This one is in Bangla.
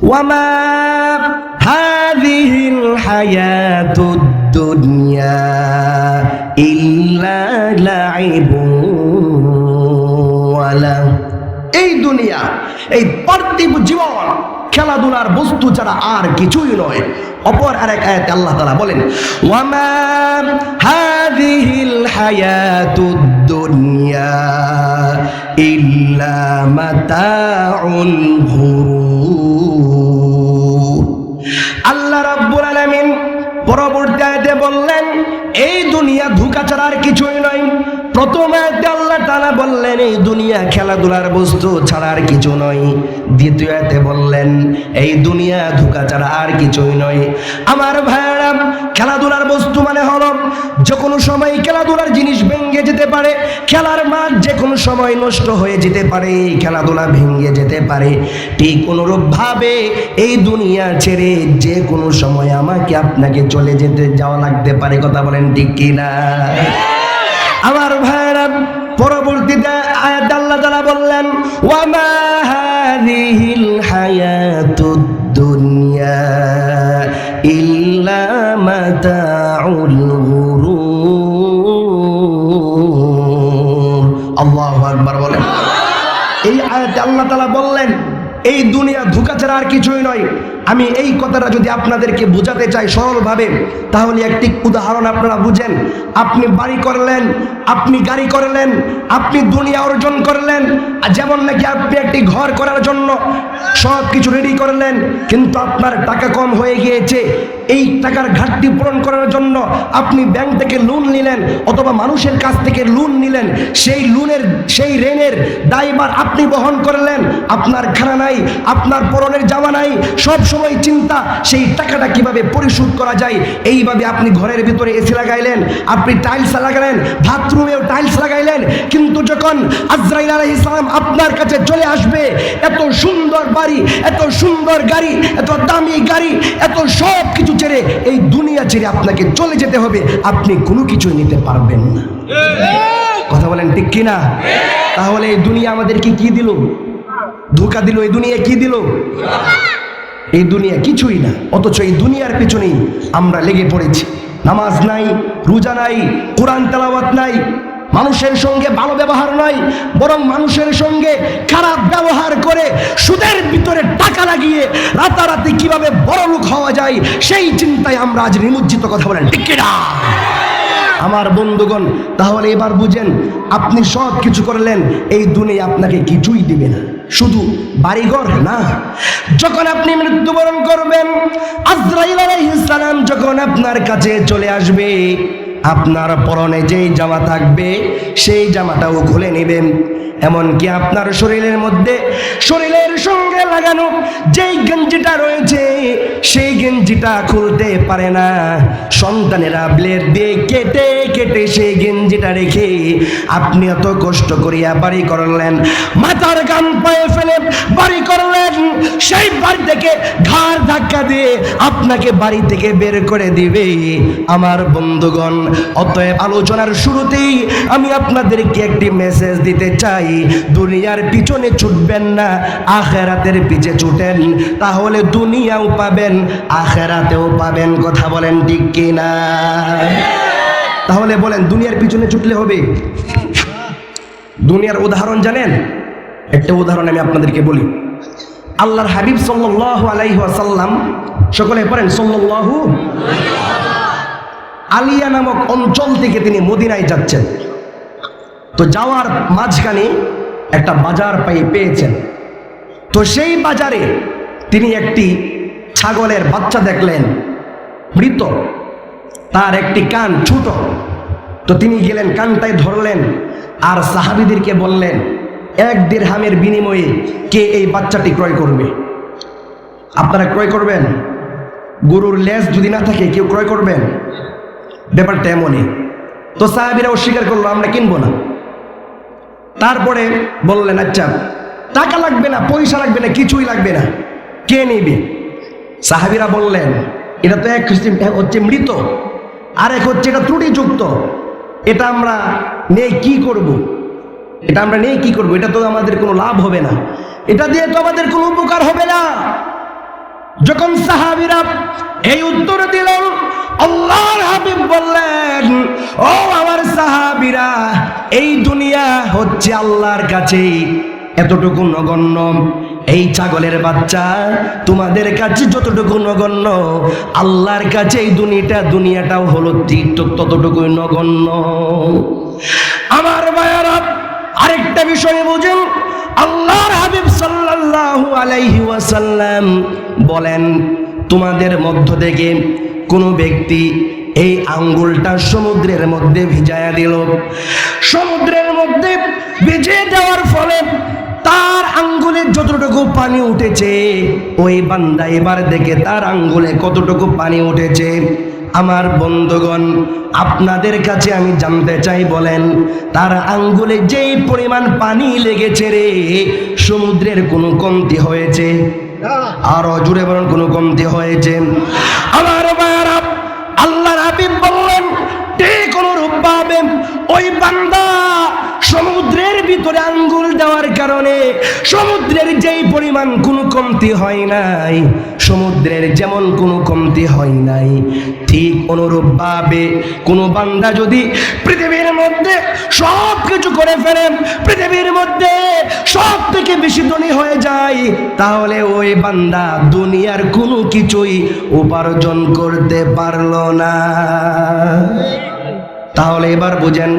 ওয়ামা হাদিহিল হায়াতুদ দুনিয়া ইল্লা লাইবুন ওয়ালা। এই দুনিয়া, এই পার্থিব জীবন, খেলাধুলার বস্তু ছাড়া আর কিছুই নয়। অপর আরেক আয়াতে আল্লাহ তালা বলেন, ওয়ামা হাদিহিল হায়াতুদ দুনিয়া ইল্লা মাতাউল ঘুরুর আল্লাহ রাব্বুল আলামিন পরবর্তী আয়াতে বললেন, এই দুনিয়া ধোঁকা ছাড়া আর কিছুই নয়। প্রথম আয়াতে আল্লাহ তাআলা বললেন, এই দুনিয়া খেলাধুলার বস্তু ছাড়া আর কিছু নয়। দ্বিতীয় আয়াতে বললেন, এই দুনিয়া ধোঁকা ছাড়া আর কিছুই নয়। আমার ভাইয়েরা, খেলাধুলার বস্তু মানে হলো, যে কোনো সময় খেলাধুলার জিনিস ভেঙে যেতে পারে, খেলার মাঠ যে কোনো সময় নষ্ট হয়ে যেতে পারে, খেলাধুলা ভেঙে যেতে পারে। ঠিক অনুরূপভাবে এই দুনিয়া ছেড়ে যে কোনো সময় আমাকে আপনাকে চলে যেতে যাওয়া লাগতে পারে, কথা বলেন ঠিক কিনা? আমার ভাইরা পরবর্তীতে আয়াত আল্লাহ তাআলা বললেন ওয়ামা হাযিহিল হায়াতুদ আয়াতে আল্লাহ তালা বললেন, এই দুনিয়া ধোঁকা ছাড়া আর কিছুই নয়। আমি এই কথাটা যদি আপনাদেরকে বোঝাতে চাই সরলভাবে, তাহলে একটি উদাহরণ আপনারা বুঝেন। আপনি বাড়ি করলেন, আপনি গাড়ি করলেন, আপনি দুনিয়া অর্জন করলেন, আর যেমন নাকি আপনি একটি ঘর করার জন্য সব কিছু রেডি করলেন, কিন্তু আপনার টাকা কম হয়ে গিয়েছে। এই টাকার ঘাটতি পূরণ করার জন্য আপনি ব্যাংক থেকে লোন নিলেন অথবা মানুষের কাছ থেকে লোন নিলেন, সেই লোনের সেই ঋণের দায়বার আপনি বহন করলেন, আপনার খানা নাই, আপনার পরনের জামা নাই, সব সময় চিন্তা সেই টাকাটা কীভাবে পরিশোধ করা যায়, এইভাবে আপনি ঘরের ভিতরে এসি লাগাইলেন, আপনি টাইলস লাগালেন, বাথরুমেও টাইলস লাগাইলেন, কিন্তু যখন আজরাইল আলাইহিস সালাম আপনার কাছে চলে আসবে, এত সুন্দর বাড়ি, এত সুন্দর গাড়ি, এত দামি গাড়ি, এত সব কিছু ছেড়ে এই দুনিয়া ছেড়ে আপনাকে চলে যেতে হবে, আপনি কোনো কিছু নিতে পারবেন না। কথা বলেন ঠিক কিনা? তাহলে এই দুনিয়া আমাদেরকে কি দিল? ধোকা দিল, এই দুনিয়া কি দিল? এই দুনিয়া কিছুই না, অথচ এই দুনিয়ার পিছনেই আমরা লেগে পড়েছি। নামাজ নাই, রোজা নাই, কোরআন তেলাওয়াত নাই, মানুষের সঙ্গে ভালো ব্যবহার নয় বরং মানুষের সঙ্গে খারাপ ব্যবহার করে সুদের ভিতরে টাকা লাগিয়ে রাতারাতি কীভাবে বড় লোক হওয়া যায়, সেই চিন্তায় আমরা আজ নিমজ্জিত কথা বলেন। কিনা? আমার বন্ধুগণ, তাহলে এবার বুঝেন, আপনি সব কিছু করলেন, এই দুনিয়া আপনাকে কিছুই দিবে না। শুধু বাড়িঘর না। যখন আপনি মৃত্যুবরণ করবেন, আজরাইল আলাইহিস সালাম যখন আপনার কাছে চলে আসবে, আপনার পরনে যেই জামা থাকবে, সেই জামাটাও খুলে নেবেন। এমনকি আপনার শরীরের মধ্যে, শরীরের সঙ্গে লাগানো, যেই গেঞ্জিটা রয়েছে, সেই গেঞ্জিটা খুলতে পারে না। সন্তানেরা ব্লেড দিয়ে কেটে কেটে সেই গেঞ্জিটা রেখে আপনি এত কষ্ট করিয়া বাড়ি করলেন, মাথার গান পায়ে ফেলে বাড়ি করলেন, সেই বাড়ি থেকে ঘাড় ধাক্কা দিয়ে আপনাকে বাড়ি থেকে বের করে দিবে। আমার বন্ধুগণ, অতএব আলোচনার শুরুতেই আমি আপনাদেরকে একটি মেসেজ দিতে চাই, দুনিয়ার পিছনে ছুটবেন না, আখেরাতের পিছে ছুটেন, তাহলে দুনিয়াও পাবেন, আখেরাতেও পাবেন। কথা বলেন ঠিক কিনা? তাহলে বলেন, দুনিয়ার পিছনে ছুটলে হবে? দুনিয়ার উদাহরণ জানেন? একটা উদাহরণ আমি আপনাদেরকে বলি। আল্লাহর হাবিব সাল্লাল্লাহু আলাইহি ওয়াসাল্লাম, সকলে পড়েন, সাল্লাল্লাহু আলিয়া নামক অঞ্চল থেকে তিনি মদিনায় যাচ্ছেন। তো যাওয়ার মাঝখানে একটা বাজার পাই পেয়েছেন। তো সেই বাজারে তিনি একটি ছাগলের বাচ্চা দেখলেন, মৃত। তার একটি কান ছোট। তো তিনি গেলেন কানটাই ধরলেন আর সাহাবিদেরকে বললেন, এক দেড়হামের বিনিময়ে কে এই বাচ্চাটি ক্রয় করবে? আপনারা ক্রয় করবেন? গরুর লেজ যদি না থাকে, কেউ ক্রয় করবেন? ব্যাপারটা এমনই। তো সাহাবিরা অস্বীকার করল, আমরা কিনবো না। তারপরে বললেন আচ্ছা টাকা লাগবে না, পয়সা লাগবে না, কিছুই লাগবে না। কে নেবে? সাহাবিরা বললেন, এটা তো এক হচ্ছে মৃত, আর এক হচ্ছে এটা ত্রুটিযুক্ত। এটা আমরা নেই কি করব। এটা আমরা নেই কি করব? এটা তো আমাদের কোনো লাভ হবে না। এটা দিয়ে তো আমাদের কোনো উপকার হবে না। যখন সাহাবিরা এই উত্তর দিলেন আল্লাহর হাবিব বললেন, ও আমার সাহাবিরা, এই দুনিয়া হচ্ছে আল্লাহর কাছে এতটুকু নগণ্য। এই ছাগলের বাচ্চা, তোমাদের কাছে যতটুকু নগণ্য, আল্লাহর কাছে এই দুনিয়াটা, দুনিয়াটাও হলো ঠিক ততটুকুই নগণ্য। আমার ভাইয়ারা, আরেকটা বিষয় বুঝেন। আল্লাহর হাবিব সাল্লাল্লাহু আলাইহি ওয়াসাল্লাম বলেন, তোমাদের মধ্য থেকে কোনো ব্যক্তি এই আঙ্গুলটা সমুদ্রের মধ্যে ভিজায়া দিল। সমুদ্রের মধ্যে ভিজে দেওয়ার ফলে তার আঙ্গুলে যতটুকু পানি উঠেছে, ওই বান্দা এবার দেখে তার আঙ্গুলে কতটুকু পানি উঠেছে। আমার বন্ধুগণ, আপনাদের কাছে আমি জানতে চাই বলেন, তার আঙ্গুলে যেই পরিমাণ পানি লেগেছে রে, সমুদ্রের কোনো কমতি হয়েছে? আরও জুড়ে বলেন, কোনো কমতি হয়েছে? আমার বায়ারা আল্লাহ হাবিব বললেন, ঠিক অনুরূপ ভাবে ওই বান্দা সমুদ্রের ভিতরে আঙ্গুল দেওয়ার কারণে সমুদ্রের যেই পরিমাণ কোনো কমতি হয় নাই, সমুদ্রের যেমন কোনো কমতি হয় নাই, ঠিক অনুরূপ ভাবে কোনো বান্দা যদি পৃথিবীর মধ্যে সব কিছু করে ফেলে, পৃথিবীর মধ্যে সব থেকে বেশি ধনী হয়ে যায়, তাহলে ওই বান্দা দুনিয়ার কোনো কিছুই উপার্জন করতে পারল না। তাহলে এবার বুঝেন